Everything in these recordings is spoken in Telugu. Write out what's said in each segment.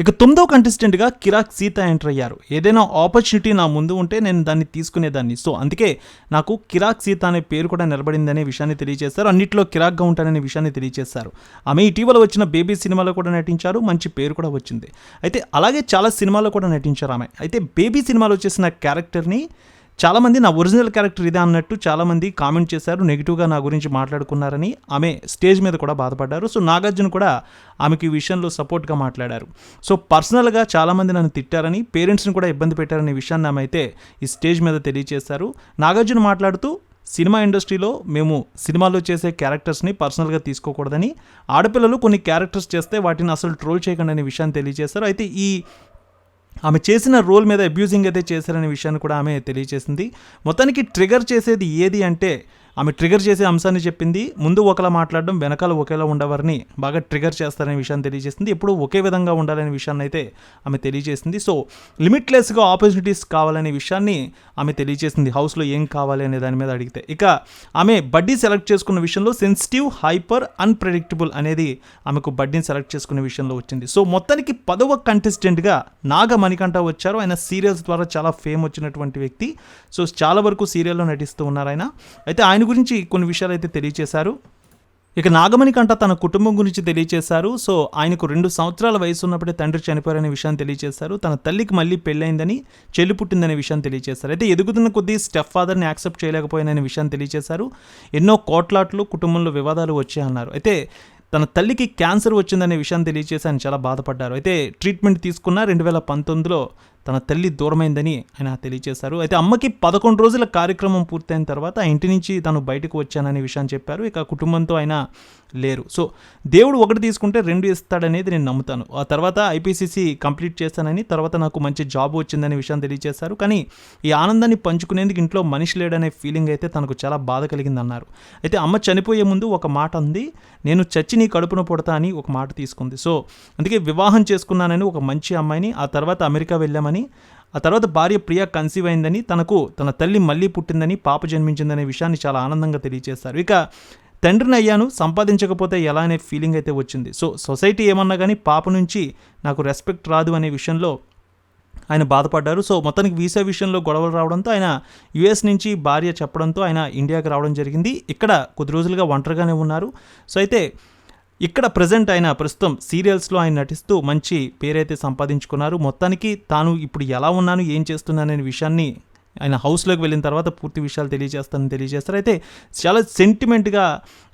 ఇక తొమ్మిదో కంటెస్టెంట్గా కిరాక్ సీత ఎంటర్ అయ్యారు. ఏదైనా ఆపర్చునిటీ నా ముందు ఉంటే నేను దాన్ని తీసుకునేదాన్ని. సో అందుకే నాకు కిరాక్ సీత అనే పేరు కూడా నిలబడిందనే విషయాన్ని తెలియజేశారు. అన్నింటిలో కిరాక్గా ఉంటాననే విషయాన్ని తెలియజేశారు. ఆమె ఇటీవల వచ్చిన బేబీ సినిమాలో కూడా నటించారు. మంచి పేరు కూడా వచ్చింది. అయితే అలాగే చాలా సినిమాల్లో కూడా నటించారు ఆమె. అయితే బేబీ సినిమాలో వచ్చేసిన క్యారెక్టర్ని చాలామంది నా ఒరిజినల్ క్యారెక్టర్ ఇదే అన్నట్టు చాలామంది కామెంట్ చేశారు నెగిటివ్గా నా గురించి మాట్లాడుకున్నారని. ఆమె స్టేజ్ మీద కూడా బాధపడ్డారు. సో నాగార్జున కూడా ఆమెకి ఈ విషయంలో సపోర్ట్గా మాట్లాడారు. సో పర్సనల్గా చాలామంది నన్ను తిట్టారని పేరెంట్స్ని కూడా ఇబ్బంది పెట్టారనే విషయాన్ని ఆమె అయితే ఈ స్టేజ్ మీద తెలియజేశారు నాగార్జున మాట్లాడుతూ సినిమా ఇండస్ట్రీలో మేము సినిమాల్లో చేసే క్యారెక్టర్స్ని పర్సనల్గా తీసుకోకూడదని ఆడపిల్లలు కొన్ని క్యారెక్టర్స్ చేస్తే వాటిని అసలు ట్రోల్ చేయకండి అనే విషయాన్ని తెలియజేశారు. అయితే ఈ ఆమె చేసిన రోల్ మీద అబ్యూజింగ్ అయితే చేశారనే విషయాన్ని కూడా ఆమె తెలియజేసింది. మొత్తానికి ట్రిగర్ చేసేది ఏది అంటే ఆమె ట్రిగర్ చేసే అంశాన్ని చెప్పింది. ముందు ఒకలా మాట్లాడడం వెనకాల ఒకేలా ఉండవారిని బాగా ట్రిగర్ చేస్తారనే విషయాన్ని తెలియజేసింది. ఎప్పుడు ఒకే విధంగా ఉండాలనే విషయాన్ని అయితే ఆమె తెలియజేసింది. సో లిమిట్లెస్గా ఆపర్చునిటీస్ కావాలనే విషయాన్ని ఆమె తెలియజేసింది. హౌస్లో ఏం కావాలి అనే దాని మీద అడిగితే. ఇక ఆమె బడ్డీ సెలెక్ట్ చేసుకున్న విషయంలో సెన్సిటివ్ హైపర్ అన్ప్రెడిక్టబుల్ అనేది ఆమెకు బడ్డీని సెలెక్ట్ చేసుకునే విషయంలో వచ్చింది. సో మొత్తానికి పదవ కంటెస్టెంట్గా నాగ మణికంఠ వచ్చారు. ఆయన సీరియల్స్ ద్వారా చాలా ఫేమ్ వచ్చినటువంటి వ్యక్తి. సో చాలా వరకు సీరియల్లో నటిస్తూ ఉన్నారు ఆయన. అయితే ఆయన గురించి కొన్ని విషయాలు అయితే తెలియజేశారు ఇక నాగమణి కంట తన కుటుంబం గురించి తెలియజేశారు సో ఆయనకు రెండు సంవత్సరాల వయసు ఉన్నప్పుడే తండ్రి చనిపోయారనే విషయాన్ని తెలియజేశారు తన తల్లికి మళ్ళీ పెళ్ళైందని చెల్లి పుట్టిందనే విషయాన్ని తెలియజేశారు అయితే ఎదుగుతున్న కొద్దీ స్టెప్ ఫాదర్ని యాక్సెప్ట్ చేయలేకపోయాననే విషయాన్ని తెలియజేశారు ఎన్నో కోట్లాట్లు కుటుంబంలో వివాదాలు వచ్చాయన్నారు. అయితే తన తల్లికి క్యాన్సర్ వచ్చిందనే విషయాన్ని తెలియచేసి ఆయన చాలా బాధపడ్డారు. అయితే ట్రీట్మెంట్ తీసుకున్న రెండు వేల పంతొమ్మిదిలో తన తల్లి దూరమైందని ఆయన తెలియజేశారు అయితే అమ్మకి పదకొండు రోజుల కార్యక్రమం పూర్తయిన తర్వాత ఆ ఇంటి నుంచి తను బయటకు వచ్చాననే విషయాన్ని చెప్పారు. ఇక కుటుంబంతో ఆయన లేరు. సో దేవుడు ఒకటి తీసుకుంటే రెండు ఇస్తాడనేది నేను నమ్ముతాను. ఆ తర్వాత ఐపీసీసీ కంప్లీట్ చేస్తానని తర్వాత నాకు మంచి జాబ్ వచ్చిందనే విషయాన్ని తెలియజేశారు కానీ ఈ ఆనందాన్ని పంచుకునేందుకు ఇంట్లో మనిషి లేడనే ఫీలింగ్ అయితే తనకు చాలా బాధ కలిగిందన్నారు. అయితే అమ్మ చనిపోయే ముందు ఒక మాట అంది నేను చచ్చి నీ కడుపున పుడతా అని ఒక మాట తీసుకుంది. సో అందుకే వివాహం చేసుకున్నానని ఒక మంచి అమ్మాయిని ఆ తర్వాత అమెరికా వెళ్ళామని అని ఆ తర్వాత భార్య ప్రియ కన్సీవ్ అయిందని తనకు తన తల్లి మళ్ళీ పుట్టిందని పాప జన్మించిందనే విషయాన్ని చాలా ఆనందంగా తెలియజేస్తారు ఇక తండ్రిని అయ్యాను సంపాదించకపోతే ఎలా అనే ఫీలింగ్ అయితే వచ్చింది. సో సొసైటీ ఏమన్నా కానీ పాప నుంచి నాకు రెస్పెక్ట్ రాదు అనే విషయంలో ఆయన బాధపడ్డారు. సో మొత్తానికి వీసా విషయంలో గొడవలు రావడంతో ఆయన యుఎస్ నుంచి భార్య చెప్పడంతో ఆయన ఇండియాకి రావడం జరిగింది. ఇక్కడ కొద్ది రోజులుగా ఒంటరిగానే ఉన్నారు. సో అయితే ఇక్కడ ప్రజెంట్ ఆయన ప్రస్తుతం సీరియల్స్లో ఆయన నటిస్తూ మంచి పేరైతే సంపాదించుకున్నారు. మొత్తానికి తాను ఇప్పుడు ఎలా ఉన్నాను ఏం చేస్తున్నాననే విషయాన్ని ఆయన హౌస్లోకి వెళ్ళిన తర్వాత పూర్తి విషయాలు తెలియజేస్తానని తెలియజేస్తారు. అయితే చాలా సెంటిమెంట్గా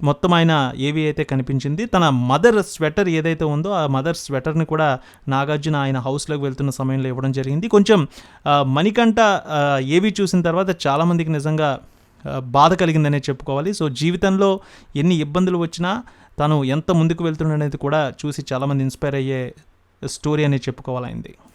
మొత్తం ఆయన ఏవి అయితే కనిపించింది తన మదర్ స్వెటర్ ఏదైతే ఉందో ఆ మదర్ స్వెటర్ని కూడా నాగార్జున ఆయన హౌస్లోకి వెళ్తున్న సమయంలో ఇవ్వడం జరిగింది. కొంచెం మణికంఠ ఏవి చూసిన తర్వాత చాలామందికి నిజంగా బాధ కలిగిందనే చెప్పుకోవాలి. సో జీవితంలో ఎన్ని ఇబ్బందులు వచ్చినా తను ఎంత ముందుకు వెళ్తున్నాడనేది కూడా చూసి చాలామంది ఇన్స్పైర్ అయ్యే స్టోరీ అనేది చెప్పుకోవాలైంది.